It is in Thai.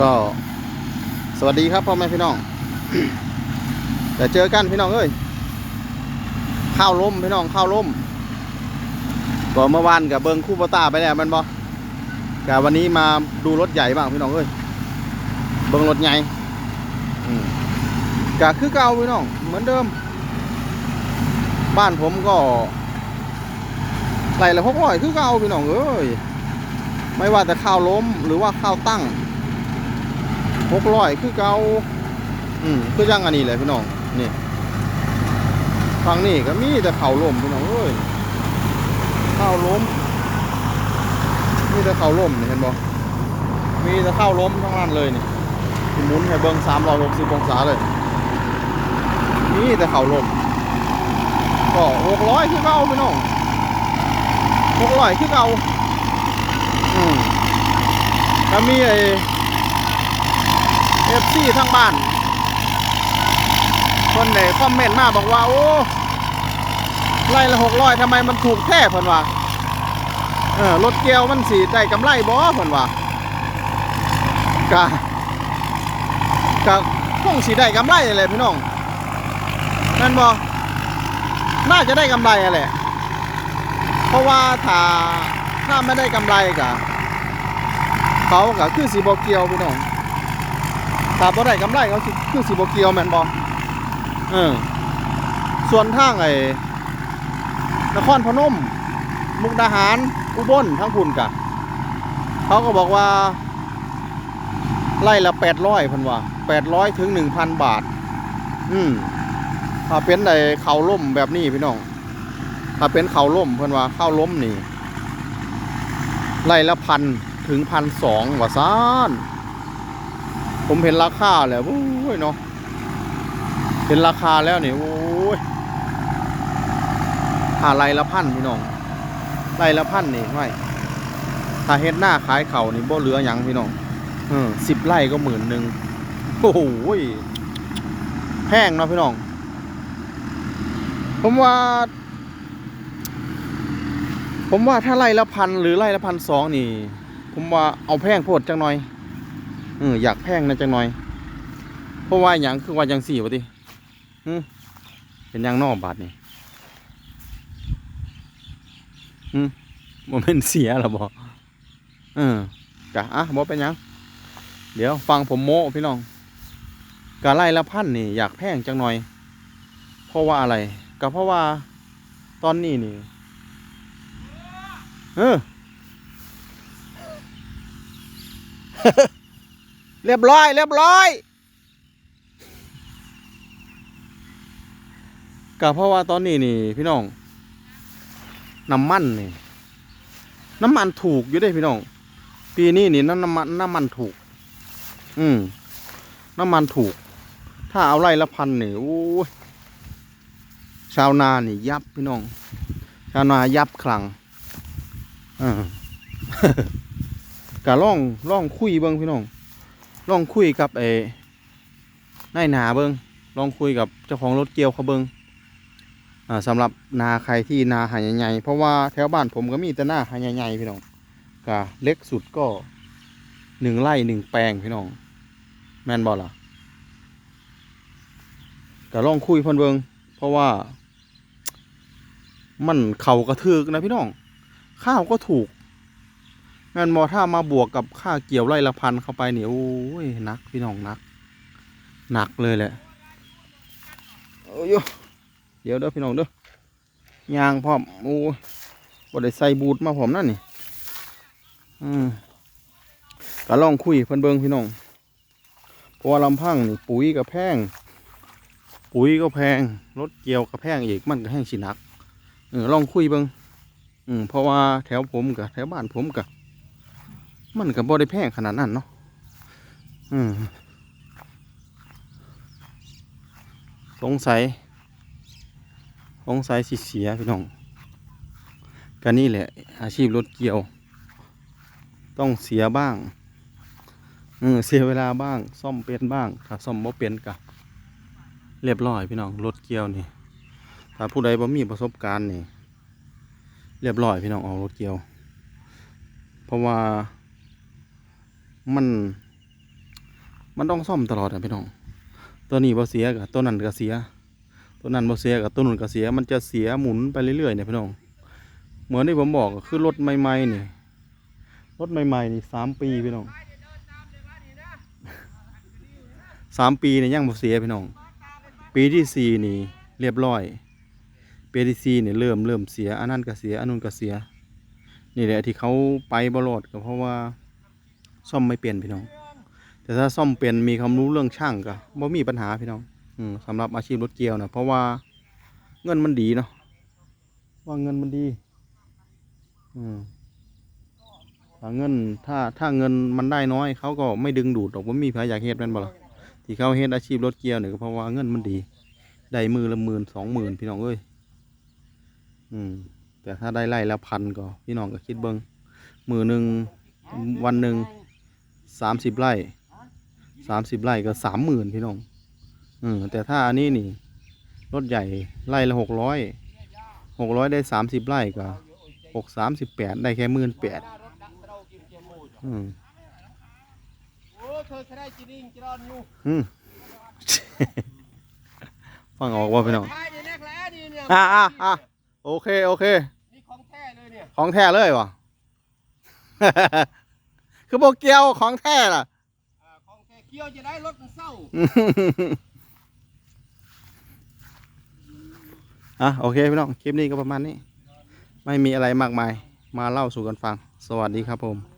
ก็สวัสดีครับพ่อแม่พี่น้องแต่เจอกันพี่น้องเอ้ยข้าวล้มพี่น้องข้าวล้มก็เมื่อวานกับเบิงคู่ปตาไปแล้วมันบอกับวันนี้มาดูรถใหญ่บ้างพี่น้องเอ้ยเบิงรถใหญ่อืมกะคือเก่าพี่น้องเหมือนเดิม บ้านผมก็ไหลละหกร้อยคือเก่าพี่น้องเอ้ยไม่ว่าแต่ข้าวล้มหรือว่าข้าวตั้ง หกร้อยคือเกาอืมคือยังอันนี้เลยพี่น้องนี่ฟังนี่ก็มีแต่เข้าล้มพี่น้องเอ้ยเข้าล้มมีแต่เข้าล้มเห็นบ่มีแต่เข้าล้มทั้งนั้นเลยนี่ที่หมุนให้เบิ้งสามร้อยหกสิบองศาเลยมีแต่เข้าล้มก็หกร้อยคือเก่าพี่น้องหกร้อยคือเก่าอืมแล้วมีไอ เอฟซีทั้งบ้าน คนไหนคอมเมนต์มาบอกว่า โอ้ไล่ละหกร้อยทำไมมันถูกแท้เพิ่นว่าเออรถเกียวมันสีได้กำไรบ่เพิ่นว่ากะกะคงสีได้กำไรเลยพี่น้องนั่นบ่น่าจะได้กำไรอะแหละเพราะว่าถ้าถ้าไม่ได้กำไรกะเขากะคือสีบอเกียวพี่น้อง ถ้าบ่ได้กำไรเขาสิคือสีบเกียวแม่นบ่เออส่วนทางไอ้นครพนม มุกดาหารอุบลทั้งพุ่นกะเขาก็บอกว่า ไล่ละแปดร้อยพันว่าแปดร้อยถึงหนึ่งพันบาท อืมถ้าเป็นไอ้เขาล่มแบบนี้พี่น้องถ้าเป็นเขาล่มเพื่อนว่าเข้าล้มนี่ไล่ละพันถึงพันสองว่าซาน ผมเห็นราคาแล้วโอ้ยเนาะเห็นราคาแล้วนี่โอ้ยถ้าไล่ละพันพี่น้องไล่ละพันนี่ไม่ถ้าเฮ็ดหน้าขายเข่านี่บ่เหลือหยังพี่น้องเออสิบไร่ก็หมื่นหนึ่งโอ้โหแพงเนาะพี่น้อง ผมว่า ผมว่าถ้าไล่ละพันหรือไล่ละพันสองนี่ ผมว่าเอาแพงโพดจังหน่อย เอออยากแพงนะจังหน่อย เพราะว่าอย่างคือว่าอย่างสี่วะติเป็นอย่างนอกบาทนี่ฮึมันเป็นเสียหรอบอเออกะอะบอเป็นยัง เดี๋ยวฟังผมโม้พี่น้องกะไล่ละพันนี่อยากแพงจังหน่อย เพราะว่าอะไรก็เพราะว่าตอนนี้นี่ เออ เรียบร้อย เรียบร้อยก็เพราะว่าตอนนี้นี่ พี่น้องน้ำมันนี่น้ำมันถูกอยู่ได้พี่น้องปีนี้นี่น้ำมันน้ำมันถูก อืมน้ำมันถูก ถ้าเอาไร่ละพันนี่โอ้ยชาวนานี่ ยับพี่น้อง ชาวนายับคลังอ่ากะล่องล่องคุยเบิ้งพี่น้อง ลองคุยกับเอนายนาเบิ้งลองคุยกับเจ้าของรถเกียวเขาเบิ้งอ่าสำหรับนาใครที่นาหายใหญ่ๆเพราะว่าแถวบ้านผมก็มีแต่นาหายใหญ่ๆพี่น้องกะเล็กสุดก็หนึ่งไร่หนึ่งแปลงพี่น้อง แม่นบอล่ะกะล่องคุยพิ่นเบิ้งเพราะว่า มันเข่ากระทึกนะพี่น้อง ข้าวก็ถูก แม่นบอถ้ามาบวกกับค่าเกี่ยวไร่ละพันเข้าไปเนี่ยโอ้ยนักพี่น้องนักหนักเลยแหละโอ้ยเดี๋ยวเด้อพี่น้องเด้อยางพร้อมโอ้ยบ่ได้ใส่บูทมาผมนั่นนี่อืมก็ลองคุยเพิ่นเบิงพี่น้องเพราะว่าลำพังนี่ปุ๋ยก็แพง ปุ๋ยก็แพงรถเกี่ยวก็แพงอีกมันก็แห้งสินักเออลองคุยเบิงอืมเพราะว่าแถวผมกับแถวบ้านผมกับ มันกับบ่ได้แพงขนาดนั้นเนาะอืมสงสัย สงสัยสิเสียพี่น้องก็นี่แหละ อาชีพรถเกี่ยว ต้องเสียบ้างเออเสียเวลาบ้าง ซ่อมเป็นบ้างถ้าซ่อมบ่เป็นก็เรียบร้อยพี่น้องรถเกี่ยวนี่ถ้าผู้ใดบ่มีประสบการณ์นี่ เรียบร้อยพี่น้องออกรถเกี่ยว เพราะว่า มัน มันต้องซ่อมตลอดอะพี่น้อง ตัวนี้บ่เสียกับตัวนั้นก็เสีย ตัวนั้นบ่เสียกับตัวนู้นก็เสีย มันจะเสียหมุนไปเรื่อยๆเนี่ยพี่น้อง เหมือนที่ผมบอกคือรถใหม่ๆนี่รถใหม่ๆนี่สามปีพี่น้องสามปีเนี่ยยังบ่เสียพี่น้อง ปีที่สี่นี่เรียบร้อย ปีที่สี่เนี่ยเริ่มเริ่มเสียอันนั้นก็เสียอันนู้นก็เสีย นี่แหละที่เขาไปบรอดก็เพราะว่า ซ่อมไม่เปลี่ยนพี่น้อง แต่ถ้าซ่อมเป็นมีความรู้เรื่องช่างก็บ่มีปัญหาพี่น้อง อืมสำหรับอาชีพรถเกียวนะเพราะว่าเงินมันดีเนาะว่าเงินมันดี อืมถ้าเงินถ้าถ้าเงินมันได้น้อย เขาก็ไม่ดึงดูดหรอกว่ามีใครอยากเฮ็ดแม่นบ่ล่ะที่เขาเฮ็ดอาชีพรถเกียวเนี่ยก็เพราะว่าเงินมันดี ได้มือละหมื่นสองหมื่นพี่น้องเอ้ยอืม แต่ถ้าได้ไล่ละพันก็พี่น้องก็คิดเบิ้งมือหนึ่งวันหนึ่ง สามสิบไร่สามสิบไร่ก็สามหมื่นพี่น้องอืมแต่ถ้าอันนี้นี่รถใหญ่ไร่ละหกร้อยหกร้อยได้สามสิบไร่ก็หกสามสิบแปดได้แค่หมื่นแปดอืมโอ้เคยได้จีนิ่งจีรอนอยู่อืมฟังออกว่าพี่น้องท้ายเนี่ยแรกแล้วนี่เนี่ยอ่าอ่าอ่าโอเค โอเคนี่ของแท้เลยเนี่ยของแท้เลยวะ คือโบเกียวของแท้ล่ะ อ่าของแท้เกี่ยวจะได้รถมันเศร้า อะโอเคพี่น้องคลิปนี้ก็ประมาณนี้ ไม่มีอะไรมากมาย มาเล่าสู่กันฟัง สวัสดีครับผม